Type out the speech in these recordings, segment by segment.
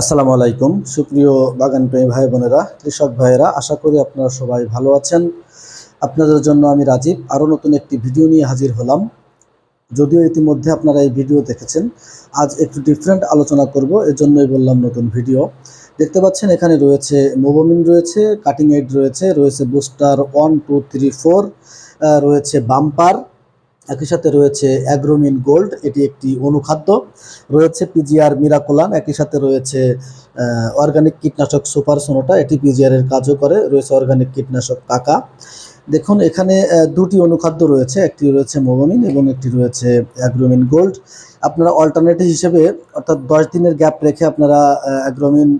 আসসালামু আলাইকুম। সুপ্রিয় বাগান প্রেমী ভাই বোনেরা, কৃষক ভাইয়েরা, আশা করি আপনারা সবাই ভালো আছেন। আপনাদের জন্য আমি রাজীব, আরও নতুন একটি ভিডিও নিয়ে হাজির হলাম। যদিও ইতিমধ্যে আপনারা এই ভিডিও দেখেছেন, আজ একটু ডিফারেন্ট আলোচনা করব, এজন্যই বললাম নতুন ভিডিও। দেখতে পাচ্ছেন, এখানে রয়েছে মোবামিন রয়েছে কাটিং এড রয়েছে রয়েছে booster one two three four রয়েছে বাম্পার একই সাথে রয়েছে অ্যাগ্রোমিন গোল্ড, এটি একটি অনুখাদ্য। রয়েছে পিজিআর মিরাকোলান একই সাথে রয়েছে অর্গানিক কীটনাশক সুপার সোনোটা এটি পিজিআর এর কাজও করে। রয়েছে অর্গানিক কীটনাশক কাকা। দেখুন, এখানে দুটি অনুখাদ্য রয়েছে, একটি রয়েছে মোবামিন এবং একটি রয়েছে অ্যাগ্রোমিন গোল্ড। আপনারা অল্টারনেটিভ হিসেবে, অর্থাৎ দশ দিনের গ্যাপ রেখে আপনারা অ্যাগ্রোমিন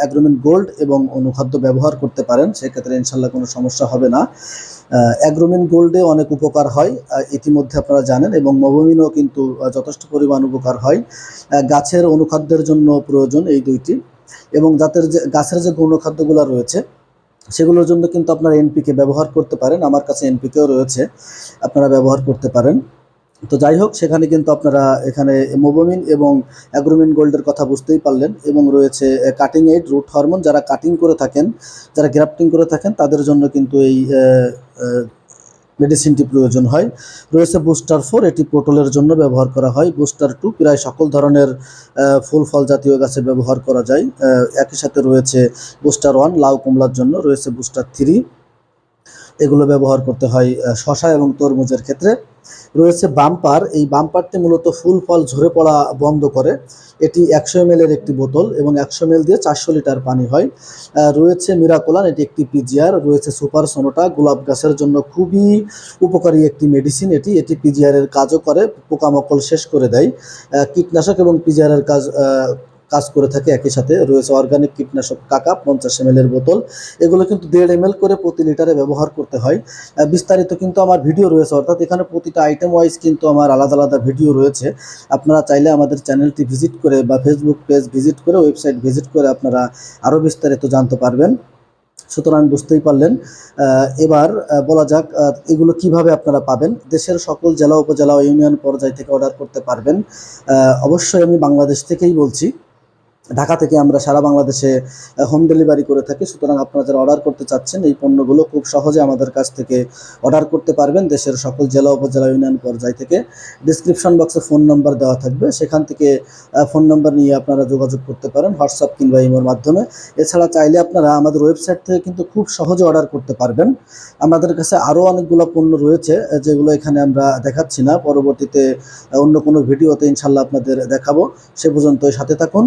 অ্যাগ্রোমিন গোল্ড এবং অনুখাদ্য ব্যবহার করতে পারেন, সেক্ষেত্রে ইনশাল্লাহ কোনো সমস্যা হবে না। অ্যাগ্রোমিন গোল্ডে অনেক উপকার হয় ইতিমধ্যে আপনারা জানেন এবং মোবামিনও কিন্তু যথেষ্ট পরিমাণ উপকার হয়। গাছের অনুখাদ্যের জন্য প্রয়োজন এই দুইটি এবং জাতের যে, গাছের যে গৌণখাদ্যগুলো রয়েছে সেগুলোর জন্য কিন্তু আপনারা এনপিকে ব্যবহার করতে পারেন। আমার কাছে এনপিকেও রয়েছে, আপনারা ব্যবহার করতে পারেন। তো যাই হোক, সেখানে কিন্তু আপনারা এখানে মোবোমিন এবং অ্যাগ্রোমিন গোল্ডের কথা বুঝতেই পারলেন এবং রয়েছে কাটিং এইড রুট হরমোন যারা কাটিং করে থাকেন, যারা গ্রাফটিং করে থাকেন, তাদের জন্য কিন্তু এই মেডিসিনটি প্রয়োজন হয়। রয়েছে বুস্টার ফোর, এটি পটলের জন্য ব্যবহার করা হয়। বুস্টার টু প্রায় সকল ধরনের ফুল ফল জাতীয় গাছে ব্যবহার করা যায়। একই সাথে রয়েছে বুস্টার ওয়ান, লাউ কুমলার জন্য রয়েছে বুস্টার থ্রি। এগুলো ব্যবহার করতে হয় শশা এবং তরমুজের ক্ষেত্রে। রয়েছে বাম্পার। এই বাম্পারটি মূলত ফুল ফল ঝরে পড়া বন্ধ করে। এটি একশো এম এর একটি বোতল এবং একশো এম দিয়ে চারশো লিটার পানি হয়। রয়েছে মিরাকোলান, এটি একটি পিজিআর, রয়েছে সুপার সোনোটা, গোলাপ গাছের জন্য খুবই উপকারী একটি মেডিসিন এটি। এটি পিজিআর এর কাজও করে, পোকামাকড় শেষ করে দেয়। কীটনাশক এবং পিজিআর এর কাজ কাজ করে থাকে, একই সাথে রয়েছে অর্গানিক কীটনাশক কাকা, পঞ্চাশ এম এর বোতল। এগুলো কিন্তু দেড় এম করে প্রতি লিটারে ব্যবহার করতে হয়। বিস্তারিত কিন্তু আমার ভিডিও রয়েছে, অর্থাৎ এখানে প্রতিটা আইটেম ওয়াইজ কিন্তু আমার আলাদা আলাদা ভিডিও রয়েছে। আপনারা চাইলে আমাদের চ্যানেলটি ভিজিট করে বা ফেসবুক পেজ ভিজিট করে ওয়েবসাইট ভিজিট করে আপনারা আরও বিস্তারিত জানতে পারবেন। সুতরাং বুঝতেই পারলেন। এবার বলা যাক এগুলো কীভাবে আপনারা পাবেন। দেশের সকল জেলা, উপজেলা ইউনিয়ন পর্যায় থেকে অর্ডার করতে পারবেন। অবশ্যই আমি বাংলাদেশ থেকেই বলছি। ঢাকা থেকে আমরা সারা বাংলাদেশে হোম ডেলিভারি করে থাকি। সুতরাং আপনারা যারা অর্ডার করতে চাচ্ছেন, এই পণ্যগুলো খুব সহজে আমাদের কাছ থেকে অর্ডার করতে পারবেন। দেশের সকল জেলা, উপজেলা, ইউনিয়ন পর্যায় থেকে। ডিসক্রিপশন বক্সে ফোন নাম্বার দেওয়া থাকবে। সেখান থেকে ফোন নাম্বার নিয়ে আপনারা যোগাযোগ করতে পারেন হোয়াটসঅ্যাপ কিংবা ইমোর মাধ্যমে। এছাড়া চাইলে আপনারা আমাদের ওয়েবসাইট থেকে কিন্তু খুব সহজে অর্ডার করতে পারবেন। আমাদের কাছে আরও অনেকগুলো পণ্য রয়েছে যেগুলো এখানে আমরা দেখাচ্ছি না। পরবর্তীতে অন্য কোনো ভিডিওতে ইনশাল্লাহ আপনাদের দেখাবো। সে পর্যন্ত সাথে থাকুন।